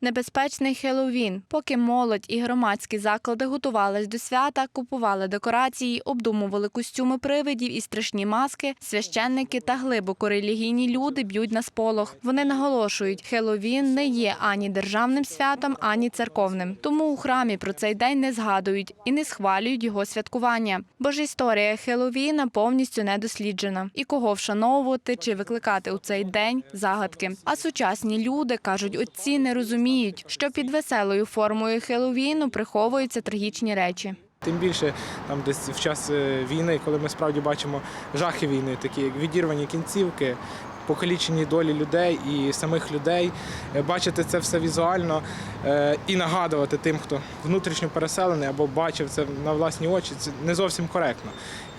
Небезпечний Хеллоуін. Поки молодь і громадські заклади готувались до свята, купували декорації, обдумували костюми привидів і страшні маски, священники та глибоко релігійні люди б'ють на сполох. Вони наголошують, Хеллоуін не є ані державним святом, ані церковним. Тому у храмі про цей день не згадують і не схвалюють його святкування. Бо ж історія Хеллоуіна повністю не досліджена. І кого вшановувати чи викликати у цей день загадки. А сучасні люди кажуть, отці не розуміють, що під веселою формою Хеллоуіну приховуються трагічні речі. Тим більше там десь в час е, війни, коли ми справді бачимо жахи війни, такі як відірвані кінцівки, покалічені долі людей і самих людей, е, бачити це все візуально е, і нагадувати тим, хто внутрішньо переселений або бачив це на власні очі, це не зовсім коректно.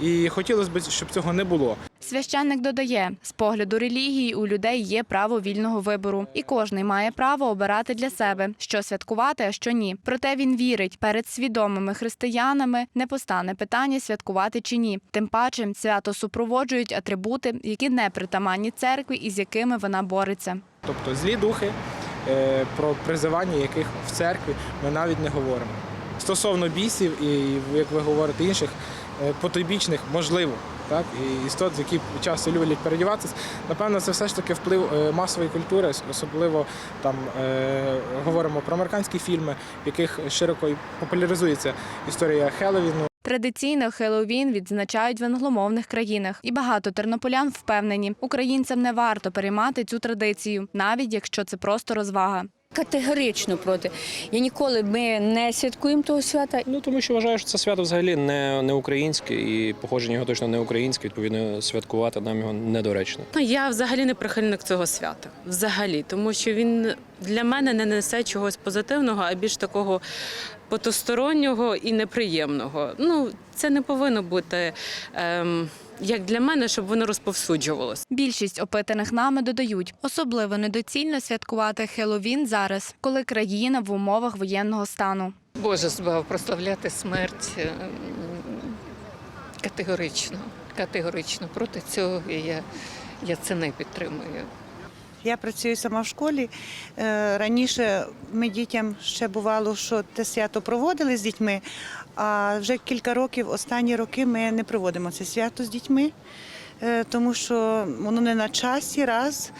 І хотілося б, щоб цього не було. Священник додає, з погляду релігії у людей є право вільного вибору, і кожний має право обирати для себе, що святкувати, а що ні. Проте він вірить, перед свідомими християнами не постане питання святкувати чи ні. Тим паче свято супроводжують атрибути, які не притаманні церкві і з якими вона бореться. Тобто злі духи, е, про призивання яких в церкві ми навіть не говоримо. Стосовно бісів і, як ви говорите, інших потойбічних, можливо, так, і істот, які часто люблять передіватися, напевно, це все ж таки вплив е, масової культури, особливо там е, говоримо про американські фільми, в яких широко популяризується історія Хеллоуіну, Традиційно Хеллоуін відзначають в англомовних країнах, і багато тернополян впевнені, українцям не варто переймати цю традицію, навіть якщо це просто розвага. Категорично проти. Я ніколи ми не святкуємо того свята. Ну тому що вважаю, що це свято взагалі не, не українське і походження його точно не українське. Відповідно, святкувати нам його недоречно. Ну, я взагалі не прихильник цього свята. Взагалі, тому що він для мене не несе чогось позитивного, а більш такого потустороннього і неприємного. Ну, це не повинно бути ем, як для мене, щоб воно розповсюджувалося. Більшість опитаних нами додають, особливо недоцільно святкувати Хеллоуін зараз, коли країна в умовах воєнного стану. Боже збав прославляти смерть ем, категорично. Категорично. Проти цього я, я це не підтримую. Я працюю сама в школі. Е, Раніше ми дітям ще бувало, що те свято проводили з дітьми, а вже кілька років, останні роки, ми не проводимо це свято з дітьми, е, тому що воно не на часі раз.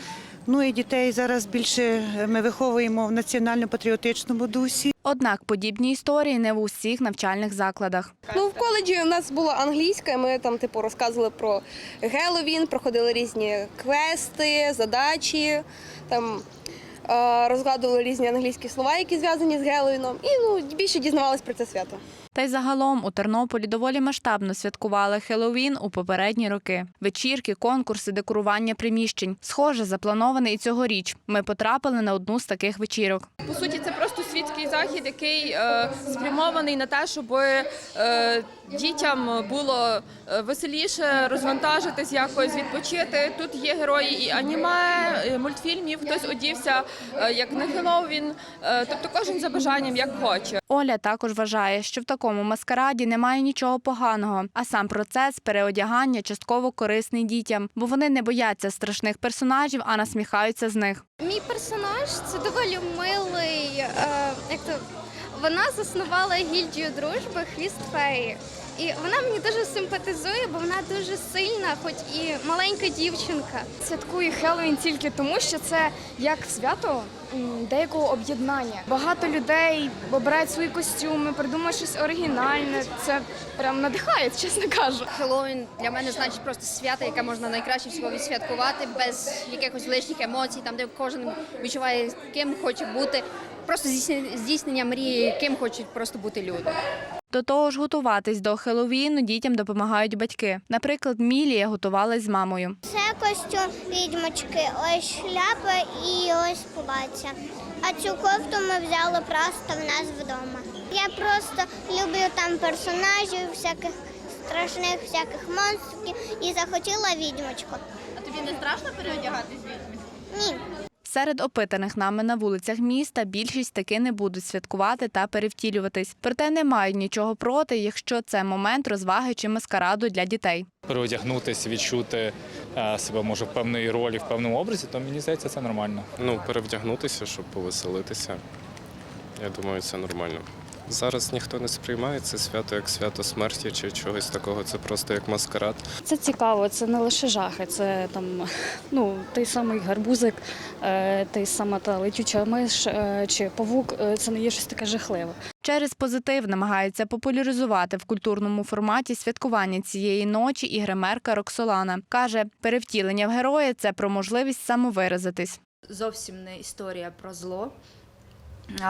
Ну і дітей зараз більше ми виховуємо в національно-патріотичному дусі. Однак подібні історії не в усіх навчальних закладах. Ну, в коледжі у нас була англійська, ми там типу розказували про Геловін, проходили різні квести, задачі, там е, розгадували різні англійські слова, які зв'язані з Геловіном, і ну більше дізнавались про це свято. Та й загалом у Тернополі доволі масштабно святкували Хеллоуін у попередні роки. Вечірки, конкурси, декорування приміщень. Схоже, запланований і цьогоріч. Ми потрапили на одну з таких вечірок. По суті, це просто світський захід, який е, спрямований на те, щоб е, дітям було е, веселіше розвантажитись, якось відпочити. Тут є герої і аніме, і мультфільмів. Хтось одівся е, як на Хеллоуін, е, тобто кожен за бажанням як хоче. Оля також вважає, що в такому маскараді немає нічого поганого, а сам процес переодягання частково корисний дітям, бо вони не бояться страшних персонажів, а насміхаються з них. Мій персонаж це доволі милий. Як то вона заснувала гільдію дружби Хвіст Феї. І вона мені дуже симпатизує, бо вона дуже сильна, хоч і маленька дівчинка. Святкую Хеллоуін тільки тому, що це як свято деякого об'єднання. Багато людей обирають свої костюми, придумують щось оригінальне. Це прям надихає, чесно кажу. Хеллоуін для мене значить просто свято, яке можна найкраще всього відсвяткувати без якихось лишніх емоцій, там де кожен відчуває, ким хоче бути. Просто здійснення- здійснення мрії, ким хочуть просто бути люди. До того ж, готуватись до Хеллоуіну дітям допомагають батьки. Наприклад, Мілія готувалась з мамою. Це костюм відьмочки, ось шляпа і ось плаття. А цю кофту ми взяли просто в нас вдома. Я просто люблю там персонажів, всяких страшних всяких монстрів і захотіла відьмочку. А тобі не страшно переодягатись? Ні. Серед опитаних нами на вулицях міста більшість таки не будуть святкувати та перевтілюватись. Проте не мають нічого проти, якщо це момент розваги чи маскараду для дітей. переодягнутися, відчути е, себе може в певної ролі, в певному образі, то мені здається, це нормально. Ну, перевдягнутися, щоб повеселитися. Я думаю, це нормально. Зараз ніхто не сприймає це свято як свято смерті чи чогось такого. Це просто як маскарад. Це цікаво, це не лише жахи, це там ну той самий гарбузик, е, той сама та летюча миш е, чи павук. е, Це не є щось таке жахливе. Через позитив намагається популяризувати в культурному форматі святкування цієї ночі і гримерка Роксолана. Каже, перевтілення в героя це про можливість самовиразитись. зовсім не історія про зло.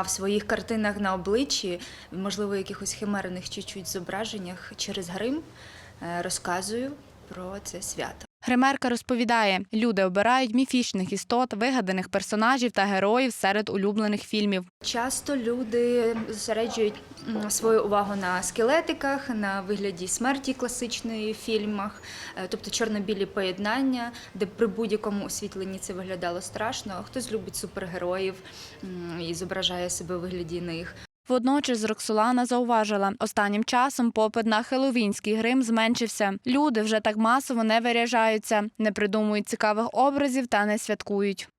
В своїх картинах на обличчі, можливо, якихось химерних чуть-чуть зображеннях через грим е, розказую про це свято. Гримерка розповідає, люди обирають міфічних істот, вигаданих персонажів та героїв серед улюблених фільмів. Часто люди зосереджують свою увагу на скелетиках, на вигляді смерті класичної в фільмах, е, тобто чорно-білі поєднання, де при будь-якому освітленні це виглядало страшно. Хтось любить супергероїв і зображає себе у вигляді них. Водночас Роксолана зауважила, останнім часом попит на хеловінський грим зменшився. Люди вже так масово не виряжаються, не придумують цікавих образів та не святкують.